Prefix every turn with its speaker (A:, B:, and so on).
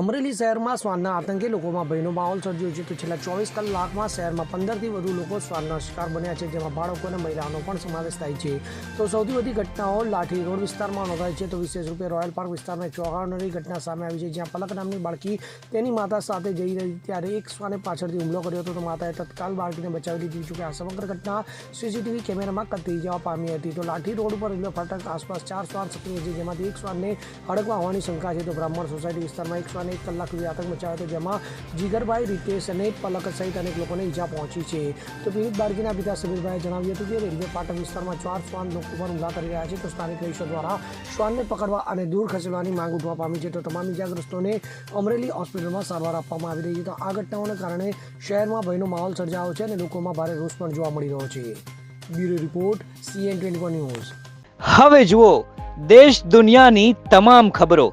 A: અમરેલી શહેરમાં શ્વાનના આતંકી લોકોમાં ભયનો માહોલ સર્જ્યો છે તો છેલ્લા ચોવીસ કલાકમાં શહેરમાં પંદરથી વધુ લોકો શ્વાનના શિકાર બન્યા છે, જેમાં બાળકો અને મહિલાઓનો પણ સમાવેશ થાય છે. તો સૌથી વધુ ઘટનાઓ લાઠી રોડ વિસ્તારમાં નોંધાઈ છે. તો વિશેષ રૂપે રોયલ પાર્ક વિસ્તારમાં ચોંકાવનારી ઘટના સામે આવી છે, જ્યાં પલક નામની બાળકી તેની માતા સાથે જઈ રહી ત્યારે એક શ્વાને પાછળથી હુમલો કર્યો હતો. તો માતાએ તત્કાલ બાળકીને બચાવી લીધી જોકે આ સમગ્ર ઘટના સીસીટીવી કેમેરામાં કતરી જવા પામી હતી. તો લાઠી રોડ ઉપર રેલવે ફાટક આસપાસ ચાર શ્વાન સક્રિય છે, જેમાંથી એક શ્વાનને હડકવા હોવાની શંકા છે. તો બ્રાહ્મણ સોસાયટી વિસ્તારમાં એક શ્વાને એક કલાક સુધી આતંક મચાવ્યો હતો જેમાં જીગરભાઈ, રીતેશ અને પલક સહિત અનેક લોકોને ઈજા પહોંચી છે. તો પીડિત બાળકીના પિતા સમીરભાઈએ જણાવ્યું હતું કે રેલવે પાટક વિસ્તારમાં ચાર શ્વાન લોકો પર હુમલા કરી રહ્યા છે, તો સ્થાનિક રહીશો દ્વારા શ્વાનને પકડવા અને દૂર ખસેડવાની માંગ ઉઠવા પામી છે. તો તમામ ઈજાગ્રસ્તોને અમરેલી હોસ્પિટલમાં સારવાર આપવામાં આવી રહી છે. તો આ ઘટનાઓને કારણે શહેરમાં ભયનો માહોલ સર્જાયો છે અને લોકોમાં ભારે રોષ પણ જોવા મળી રહ્યો છે. Bureau report, CN twenty news.
B: હવે જુઓ, દેશ દુનિયાની તમામ ખબરો.